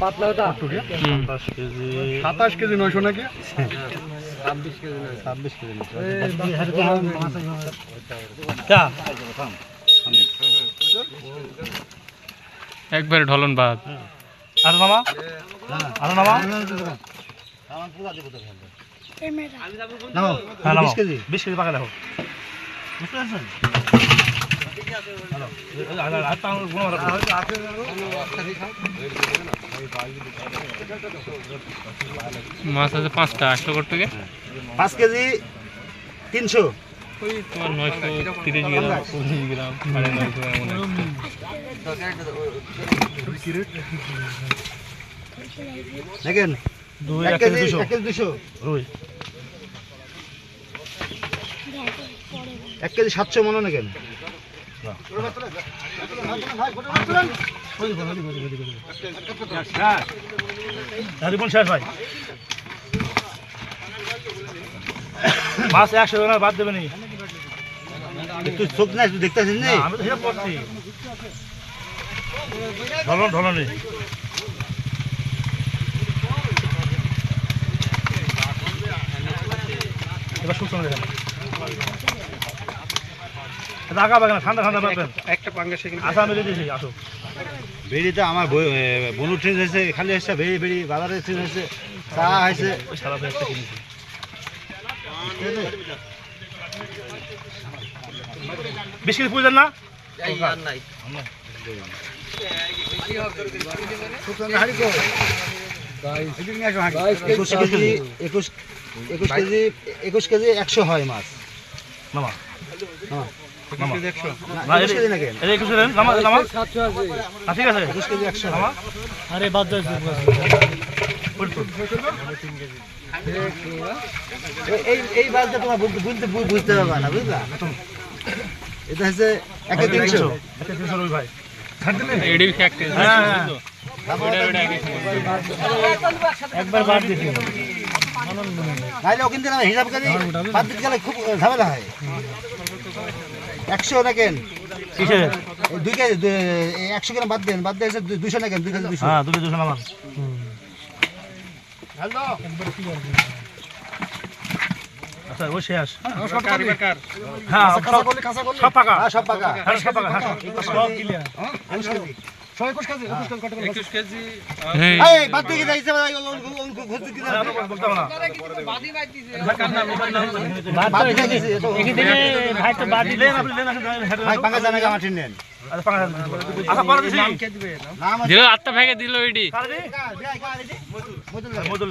পাতলা ওটা? হুম। সাতাশ কেজি। নয়শো নাকি? ছাব্বিশ কেজি ছাব্বিশ কেজি একবারে ঢলন বাদ। আর মামা? আর মামা? বিশ কেজি। বিশ কেজি পাকা দেখো। বুঝতে পারছেন? মাছ আছে পাঁচটা একশো কত থেকে? পাঁচ কেজি তিনশো। ওই তোমার নয়শো তিরিশ গ্রাম চল্লিশ গ্রাম সাড়ে নয়শো এমন দেখেন এক কেজি এক কেজি দুশো। রুই। এক কেজি সাতশো মনে নাকেন শেষ ভাই মাছ একশো টাকা বাদ দেবে নি একটু চোখ না একটু দেখতে আসেন আমি তো সেটা পড়ছি ঢলন ঢলনে এবার সুস্থ দেখেন। ঠান্ডা ঠান্ডা পাবেন একটা পাঙ্গা সেখানে আসা মেরে দিয়েছি আসো বেড়িতে আমার বনু ট্রেন হয়েছে খালি এসছে বেড়ি বেড়ি বাজারে ট্রেন হয়েছে চা হয়েছে। সারা একটা কিনেছি। বিশ কেজি প্রয়োজন না? নাই একুশ কেজি একুশ একুশ কেজি একুশ কেজি একশো হয় মাছ। মামা। হ্যাঁ। এটা- আরে বাদ এই এই তোমার বুঝতে বুঝতে পারবে না বুঝলা? হচ্ছে তিনশো। একটা তিনশো রবি ভাই। এডি ফ্যাক্টরি হ্যাঁ, হ্যাঁ। একবার বাদ দিতে কিন্তু হিসাব করে বাদ দিতে গেলে খুব ঝামেলা হয়। একশো নাকেন। কিসে দুই কেজি একশো গ্রাম বাদ দেন বাদ দিয়ে দুইশো নাকেন দুই কেজি দুইশো। হ্যাঁ দুটো দুশো নামান আচ্ছা হ্যাঁ সব পাকা হ্যাঁ সব পাকা। হ্যাঁ সব পাকা। হ্যাঁ সব- ক্লিয়ার হ্যাঁ। আচ্ছা আচ্ছা আটটা ভেঙে দিল এডি। কারে মজুল।